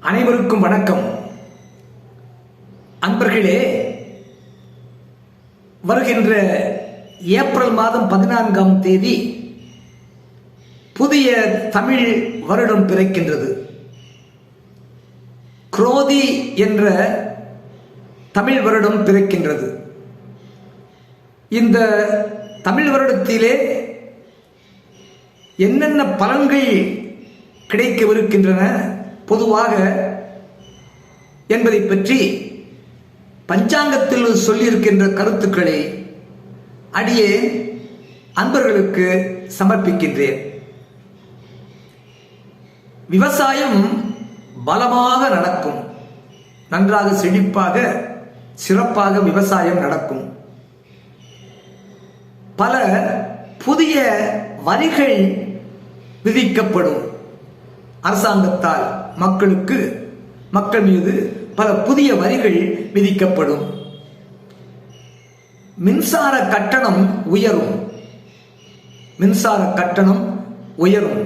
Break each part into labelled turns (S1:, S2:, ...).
S1: அனைவருக்கும் வணக்கம். அன்பர்களே வருகின்ற ஏப்ரல் மாதம் பதினான்காம் தேதி புதிய தமிழ் வருடம் பிறக்கின்றது. குரோதி என்ற தமிழ் வருடம் பிறக்கின்றது. இந்த தமிழ் வருடத்திலே என்னென்ன பலன்கள் கிடைக்கவிருக்கின்றன? பொதுவாக என்பதை பற்றி பஞ்சாங்கத்தில் சொல்லியிருக்கின்ற கருத்துக்களை அடியே அன்பர்களுக்கு சமர்ப்பிக்கின்றேன். விவசாயம் பலமாக நடக்கும். நன்றாக செழிப்பாக சிறப்பாக விவசாயம் நடக்கும். பல புதிய வரிகள் விதிக்கப்படும். அரசாங்கத்தால் மக்களுக்கு மக்கள் மீது பல புதிய வரிகள் விதிக்கப்படும். மின்சார கட்டணம் உயரும். மின்சார கட்டணம் உயரும்.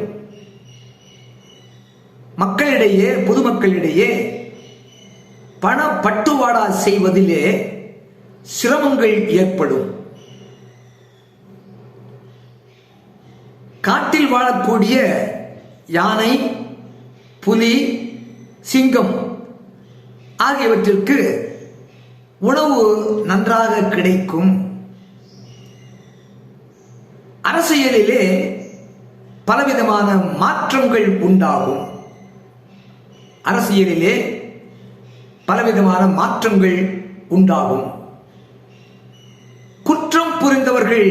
S1: மக்களிடையே பொதுமக்களிடையே பண பட்டுவாடா செய்வதிலே சிரமங்கள் ஏற்படும். காட்டில் வாழக்கூடிய யானை புலி சிங்கம் ஆகியவற்றிற்கு உணவு நன்றாக கிடைக்கும். அரசியலிலே பலவிதமான மாற்றங்கள் உண்டாகும். அரசியலிலே பலவிதமான மாற்றங்கள் உண்டாகும். குற்றம் புரிந்தவர்கள்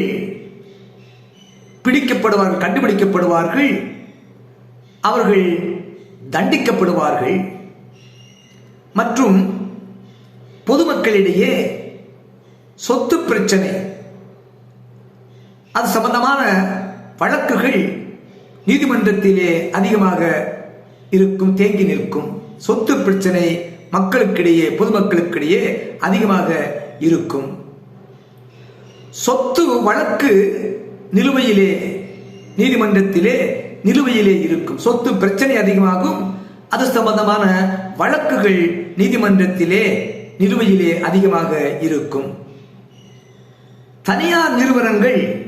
S1: பிடிக்கப்படுவார்கள் கண்டுபிடிக்கப்படுவார்கள். அவர்கள் தண்டிக்கப்படுவார்கள். மற்றும் பொதுமக்களிடையே சொத்து பிரச்சனை அது சம்பந்தமான வழக்குகள் நீதிமன்றத்திலே அதிகமாக இருக்கும் தேங்கி நிற்கும். சொத்து பிரச்சனை மக்களுக்கிடையே பொதுமக்களுக்கிடையே அதிகமாக இருக்கும். சொத்து வழக்கு நிலுவையிலே நீதிமன்றத்திலே நிலுவையிலே இருக்கும். சொத்து பிரச்சனை அதிகமாகும். அது சம்பந்தமான வழக்குகள் நீதிமன்றத்திலே நிலுவையிலே அதிகமாக இருக்கும். தனியார் நிறுவனங்கள்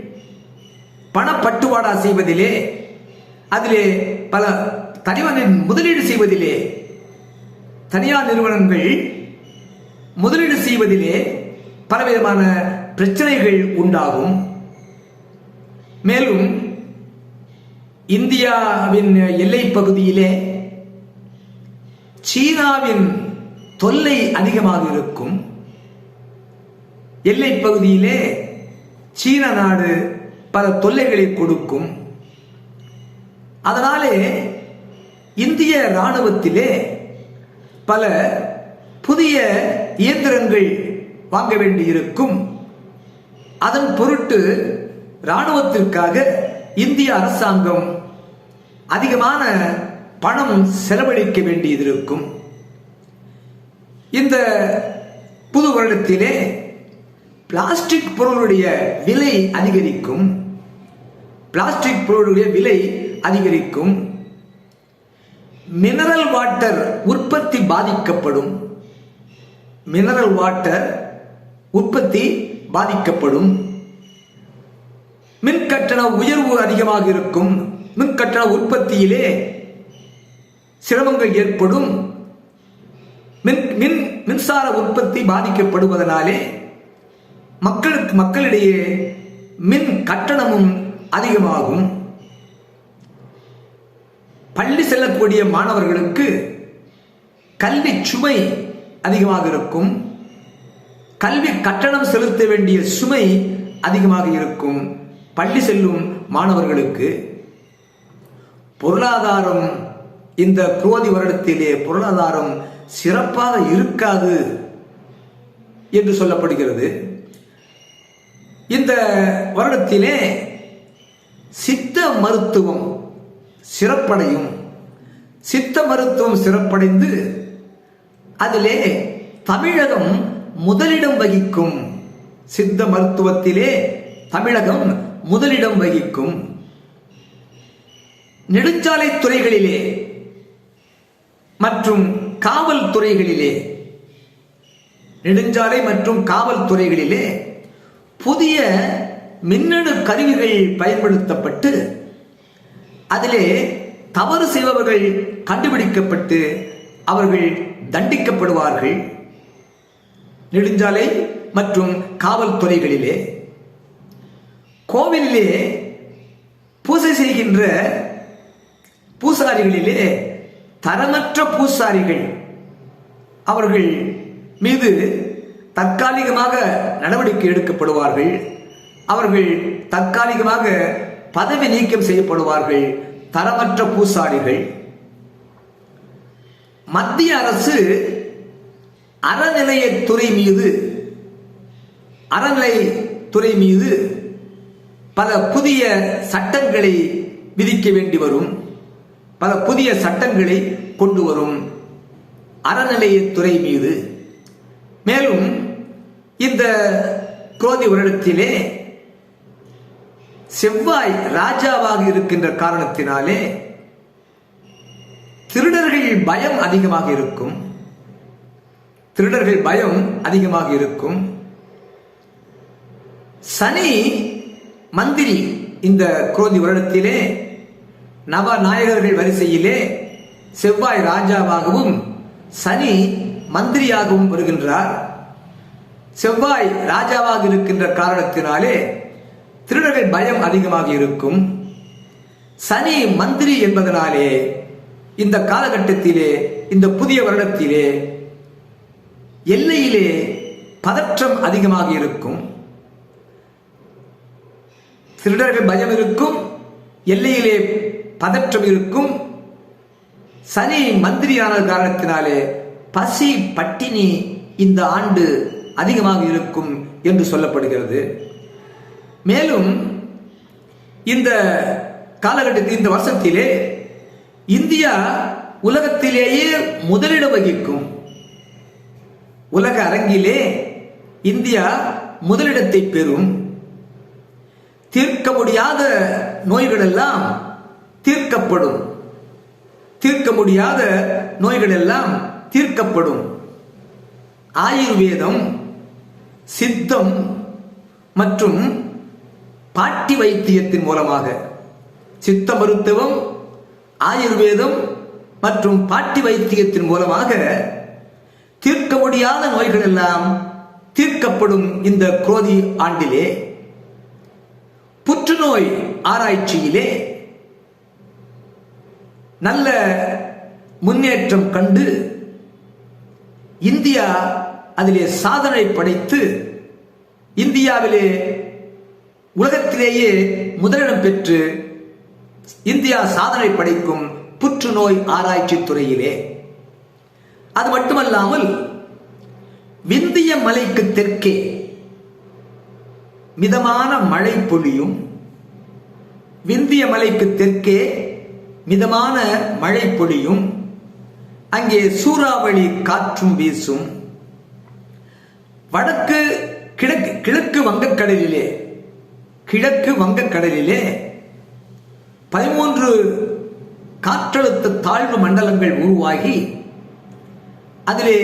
S1: பணப்பட்டுவாடா செய்வதிலே அதிலே பல தனிவனின் முதலீடு செய்வதிலே தனியார் நிறுவனங்கள் முதலீடு செய்வதிலே பலவிதமான பிரச்சனைகள் உண்டாகும். மேலும் இந்தியாவின் எல்லை பகுதியிலே சீனாவின் தொல்லை அதிகமாக இருக்கும். எல்லை பகுதியிலே சீன நாடு பல தொல்லைகளை கொடுக்கும். அதனாலே இந்திய இராணுவத்திலே பல புதிய இயந்திரங்கள் வாங்க வேண்டியிருக்கும். அதன் பொருட்டு இராணுவத்திற்காக இந்திய அரசாங்கம் அதிகமான பணம் செலவழிக்க வேண்டியது இருக்கும் இந்த புது வருடத்திலே பிளாஸ்டிக் பொருளுடைய விலை அதிகரிக்கும். பிளாஸ்டிக் பொருளுடைய விலை அதிகரிக்கும். மினரல் வாட்டர் உற்பத்தி பாதிக்கப்படும். மினரல் வாட்டர் உற்பத்தி பாதிக்கப்படும். மின்கட்டண உயர்வு அதிகமாக இருக்கும். மின் கட்டண உற்பத்தியிலே சிரமங்கள் ஏற்படும். மின் மின் மின்சார உற்பத்தி பாதிக்கப்படுவதனாலே மக்களுக்கு மக்களிடையே மின் கட்டணமும் அதிகமாகும். பள்ளி செல்லக்கூடிய மாணவர்களுக்கு கல்வி சுமை அதிகமாக இருக்கும். கல்வி கட்டணம் செலுத்த வேண்டிய சுமை அதிகமாக இருக்கும். பள்ளி செல்லும் மாணவர்களுக்கு பொருளாதாரம் இந்த குரோதி வருடத்திலே பொருளாதாரம் சிறப்பாக இருக்காது என்று சொல்லப்படுகிறது. இந்த வருடத்திலே சித்த மருத்துவம் சிறப்படையும். சித்த மருத்துவம் சிறப்படைந்து அதிலே தமிழகம் முதலிடம் வகிக்கும். சித்த மருத்துவத்திலே தமிழகம் முதலிடம் வகிக்கும் நெடுஞ்சாலை துறைகளிலே மற்றும் காவல்துறைகளிலே நெடுஞ்சாலை மற்றும் காவல்துறைகளிலே புதிய மின்னணு கருவிகள் பயன்படுத்தப்பட்டு அதிலே தவறு செய்பவர்கள் கண்டுபிடிக்கப்பட்டு அவர்கள் தண்டிக்கப்படுவார்கள். நெடுஞ்சாலை மற்றும் காவல்துறைகளிலே. கோவிலிலே பூஜை செய்கின்ற பூசாரிகளிலே தரமற்ற பூசாரிகள் அவர்கள் மீது தற்காலிகமாக நடவடிக்கை எடுக்கப்படுவார்கள். அவர்கள் தற்காலிகமாக பதவி நீக்கம் செய்யப்படுவார்கள். தரமற்ற பூசாரிகள். மத்திய அரசு அறநிலையத்துறை மீது அறநிலைத்துறை மீது பல புதிய சட்டங்களை விதிக்க வேண்டி வரும். பல புதிய சட்டங்களை கொண்டு வரும். அறநிலையத்துறை மீது. மேலும் இந்த குரோதி வருடத்திலே செவ்வாய் ராஜாவாக இருக்கின்ற காரணத்தினாலே திருடர்கள் பயம் அதிகமாக இருக்கும். திருடர்கள் பயம் அதிகமாக இருக்கும். சனி மந்திரி இந்த குரோதி வருடத்திலே நவநாயகர்கள் வரிசையிலே செவ்வாய் ராஜாவாகவும் சனி மந்திரியாகவும் வருகின்றார். செவ்வாய் ராஜாவாக இருக்கின்ற காரணத்தினாலே திருடர்கள் பயம் அதிகமாக இருக்கும். சனி மந்திரி என்பதனாலே இந்த காலகட்டத்திலே இந்த புதிய வருடத்திலே எல்லையிலே பதற்றம் அதிகமாக இருக்கும். திருடர்கள் பயம் இருக்கும் எல்லையிலே பதற்றம் இருக்கும். சனி மந்திரியான காரணத்தினாலே பசி பட்டினி இந்த ஆண்டு அதிகமாக இருக்கும் என்று சொல்லப்படுகிறது. மேலும் இந்த காலகட்டத்தில் இந்த வருஷத்திலே இந்தியா உலகத்திலேயே முதலிடம் வகிக்கும். உலக அரங்கிலே இந்தியா முதலிடத்தை பெறும். தீர்க்க முடியாத நோய்கள் எல்லாம் தீர்க்கப்படும். தீர்க்க முடியாத நோய்கள் எல்லாம் தீர்க்கப்படும். ஆயுர்வேதம் சித்தம் மற்றும் பாட்டி வைத்தியத்தின் மூலமாக சித்த மருத்துவம் ஆயுர்வேதம் மற்றும் பாட்டி வைத்தியத்தின் மூலமாக தீர்க்க முடியாத நோய்கள் எல்லாம் தீர்க்கப்படும் இந்த குரோதி ஆண்டிலே புற்றுநோய் ஆராய்ச்சியிலே நல்ல முன்னேற்றம் கண்டு இந்தியா அதிலே சாதனை படைத்து இந்தியாவிலே உலகத்திலேயே முதலிடம் பெற்று இந்தியா சாதனை படைக்கும் புற்றுநோய் ஆராய்ச்சி துறையிலே. அது மட்டுமல்லாமல் விந்திய மலைக்கு தெற்கே மிதமான மழை பொழியும். விந்திய மலைக்கு தெற்கே மிதமான மழை பொழியும். அங்கே சூறாவளி காற்றும் வீசும். வடக்கு கிழக்கு கிழக்கு வங்கக்கடலிலே கிழக்கு வங்கக்கடலிலே பதிமூன்று காற்றழுத்த தாழ்வு மண்டலங்கள் உருவாகி அதிலே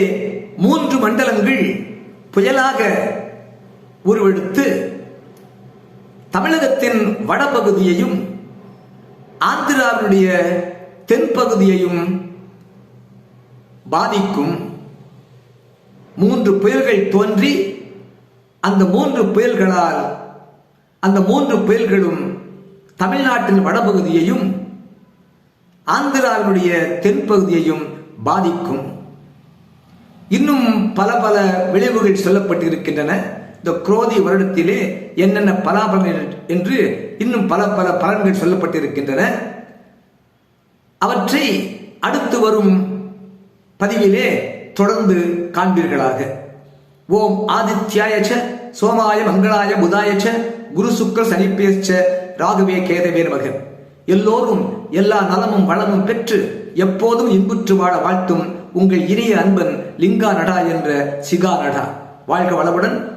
S1: மூன்று மண்டலங்கள் புயலாக உருவெடுத்து தமிழகத்தின் வடபகுதியையும் ஆந்திராவினுடைய தென்பகுதியையும் பாதிக்கும் மூன்று புயல்கள் தோன்றி அந்த மூன்று புயல்களால் அந்த மூன்று புயல்களும் தமிழ்நாட்டின் வடபகுதியையும் ஆந்திராவினுடைய தென்பகுதியையும் பாதிக்கும். இன்னும் பல பல விளைவுகள் சொல்லப்பட்டிருக்கின்றன. இந்த குரோதி வருடத்திலே என்னென்ன பலாபலம் என்று இன்னும் பல பல பலன்கள் சொல்லப்பட்டிருக்கின்றன. அவற்றை அடுத்து வரும் பதிவிலே தொடர்ந்து காண்பீர்களாக. ஓம் ஆதித்யாயச்ச சோமாய மங்களாய புதாயச்ச குரு சுக்கர சனிப்பேச்ச ராகவே கேதவே மகன் எல்லோரும் எல்லா நலமும் வளமும் பெற்று எப்போதும் இன்புற்று வாழ வாழ்த்தும் உங்கள் இனிய அன்பன் லிங்கா நடா என்ற சிகா நடா. வாழ்க வளமுடன்.